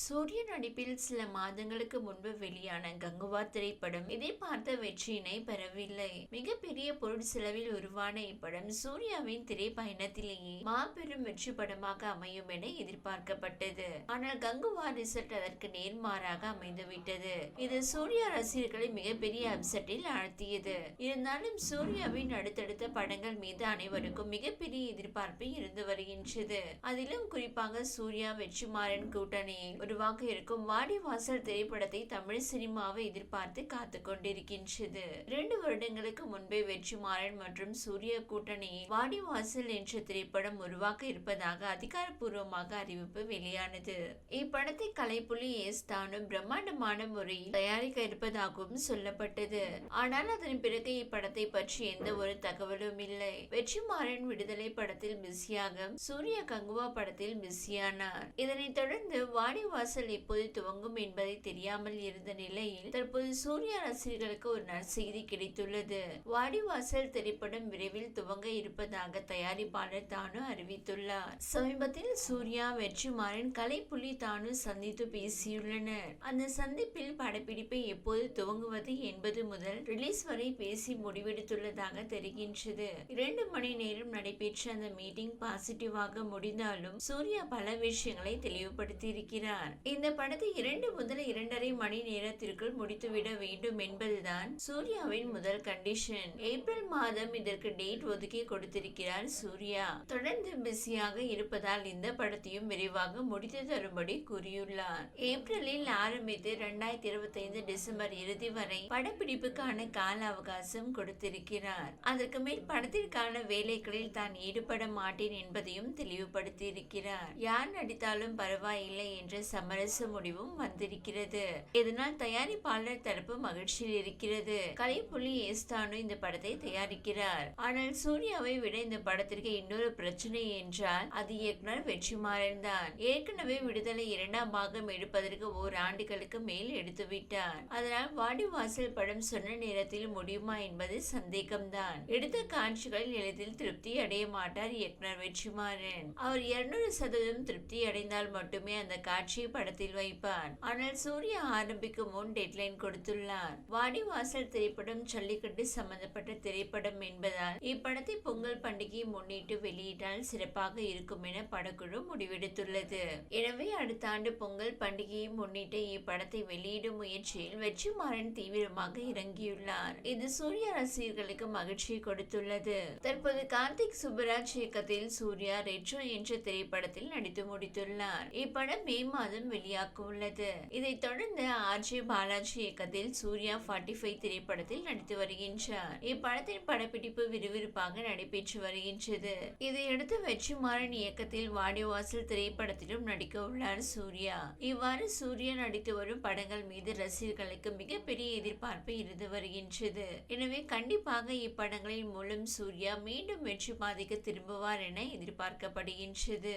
சூரிய நடிப்பில் சில மாதங்களுக்கு முன்பு வெளியான கங்குவா திரைப்படம் இதை பார்த்த வெற்றியினை பெறவில்லை. மிகப்பெரிய பொருள் செலவில் உருவான இப்படம் சூர்யாவின் திரைப்பயணத்திலேயே மாபெரும் வெற்றி படமாக அமையும் என எதிர்பார்க்கப்பட்டது. ஆனால் கங்குவா ரிசல்ட் அதற்கு நேர்மாறாக அமைந்துவிட்டது. இது சூர்யா ரசிகர்களை மிகப்பெரிய அப்செட்டில் ஆழ்த்தியது. இருந்தாலும் சூர்யாவின் அடுத்தடுத்த படங்கள் மீது அனைவருக்கும் மிகப்பெரிய எதிர்பார்ப்பு இருந்து வருகின்றது. அதிலும் குறிப்பாக சூர்யா வெற்றிமாறன் கூட்டணியில் உருவாக இருக்கும் வாடிவாசல் திரைப்படத்தை தமிழ் சினிமாவை எதிர்பார்த்து காத்து கொண்டிருக்கின்றது. இரண்டு வருடங்களுக்கு முன்பே வெற்றிமாறன் மற்றும் சூரிய கூட்டணியில் வாடிவாசல் என்ற திரைப்படம் உருவாக்க இருப்பதாக அதிகாரப்பூர்வமாக அறிவிப்பு வெளியானது. இப்படத்தை கலைப்புலி எஸ். தானும் பிரம்மாண்டமான முறையில் தயாரிக்க இருப்பதாகவும் சொல்லப்பட்டது. ஆனால் அதன் பிறகு இப்படத்தை பற்றி எந்த ஒரு தகவலும் இல்லை. வெற்றிமாறன் விடுதலை படத்தில் பிஸியாக சூரிய கங்குவா படத்தில் பிஸியானார். இதனைத் தொடர்ந்து வாடி வாசல் எப்போது துவங்கும் என்பதை தெரியாமல் இருந்த நிலையில் தற்போது சூர்யா ரசிகர்களுக்கு ஒரு நற்செய்தி கிடைத்துள்ளது. வாடிவாசல் திரைப்படம் விரைவில் துவங்க இருப்பதாக தயாரிப்பாளர் தானு அறிவித்துள்ளார். சமீபத்தில் சூர்யா வெற்றிமாறன் கலைப்புலி தானு சந்தித்து பேசியுள்ளனர். அந்த சந்திப்பில் படப்பிடிப்பை எப்போது துவங்குவது என்பது முதல் ரிலீஸ் வரை பேசி முடிவெடுத்துள்ளதாக தெரிகின்றது. இரண்டு மணி நேரம் நடைபெற்ற அந்த மீட்டிங் பாசிட்டிவாக முடிந்தாலும் சூர்யா பல விஷயங்களை தெளிவுபடுத்தி இருக்கிறார் இந்த படத்தை இரண்டு முதல் இரண்டரை மணி நேரத்திற்குள் முடித்துவிட வேண்டும் என்பதுதான் சூர்யாவின் முதல் கண்டிஷன் ஏப்ரல் மாதம் இதற்கு டேட் ஒதுக்கி கொடுத்திருக்கிறார் சூர்யா. தொடர்ந்து பிஸியாக இருப்பதால் இந்த படத்தையும் விரைவாக முடித்து தரும்படி கூறியுள்ளார். ஏப்ரலில் ஆரம்பித்து இரண்டாயிரத்தி இருபத்தி ஐந்து டிசம்பர் இறுதி வரை படப்பிடிப்புக்கான கால அவகாசம் கொடுத்திருக்கிறார். அதற்கு மேல் படத்திற்கான வேலைகளில் தான் ஈடுபட மாட்டேன் என்பதையும் தெளிவுபடுத்தி இருக்கிறார் யார் நடித்தாலும் பரவாயில்லை என்ற சமரச முடிவும் வந்திருக்கிறது. இதனால் தயாரிப்பாளர் தரப்பு மகிழ்ச்சியில் இருக்கிறது. கலைப்புலி ஏஸ்தானு இந்த படத்தை தயாரிக்கிறார். ஆனால் சூர்யாவை விட இந்த படத்திற்கு இன்னொரு பிரச்சனை என்றால் அது இயக்குனர் வெற்றிமாறன் தான். ஏற்கனவே விடுதலை இரண்டாம் பாகம் எடுப்பதற்கு ஓர் ஆண்டுகளுக்கு மேல் எடுத்துவிட்டார் அதனால் வாடிவாசல் படம் சொன்ன நேரத்தில் முடியுமா என்பது சந்தேகம்தான் எடுத்த காட்சிகளில் எளிதில் திருப்தி அடைய மாட்டார் இயக்குனர் வெற்றிமாறன். அவர் இருநூறு சதவீதம் திருப்தி அடைந்தால் மட்டுமே அந்த காட்சி காட்சியை படத்தில் வைப்பார். ஆனால் சூர்யா ஆரம்பிக்கும் முன் டெட்லைன் கொடுத்துள்ளார். வாடிவாசல் திரைப்படம் ஜல்லிக்கட்டு சம்பந்தப்பட்ட திரைப்படம் என்பதால் இப்படத்தை பொங்கல் பண்டிகையை முன்னிட்டு வெளியிட்டால் சிறப்பாக இருக்கும் என படக்குழு முடிவெடுத்துள்ளது. எனவே அடுத்த ஆண்டு பொங்கல் பண்டிகையை முன்னிட்டு இப்படத்தை வெளியிடும் முயற்சியில் வெற்றிமாறன் தீவிரமாக இறங்கியுள்ளார். இது சூர்யா ரசிகர்களுக்கு மகிழ்ச்சியை கொடுத்துள்ளது. தற்போது கார்த்திக் சுப்பராஜ் இயக்கத்தில் சூர்யா ரெட்ரோ என்ற திரைப்படத்தில் நடித்து முடித்துள்ளார். இப்படம் மே மாதம் வெளியாக உள்ளது இதைத் தொடர்ந்து ஆர்ஜே பாலாஜி இயக்கத்தில் சூர்யா ஃபார்ட்டி ஃபைவ் திரைப்படத்தில் நடித்து வருகின்றார். இப்படத்தின் படப்பிடிப்பு விறுவிறுப்பாக நடைபெற்று வருகின்றது. இதையடுத்து வெற்றிமாறன் இயக்கத்தில் வாடிவாசல் திரைப்படத்திலும் நடிக்க உள்ளார் சூர்யா. இவ்வாறு சூர்யா நடித்து வரும் படங்கள் மீது ரசிகர்களுக்கு மிகப்பெரிய எதிர்பார்ப்பு இருந்து வருகின்றது. எனவே கண்டிப்பாக இப்படங்களின் மூலம் சூர்யா மீண்டும் வெற்றி பாதைக்கு திரும்புவார் என எதிர்பார்க்கப்படுகின்றது.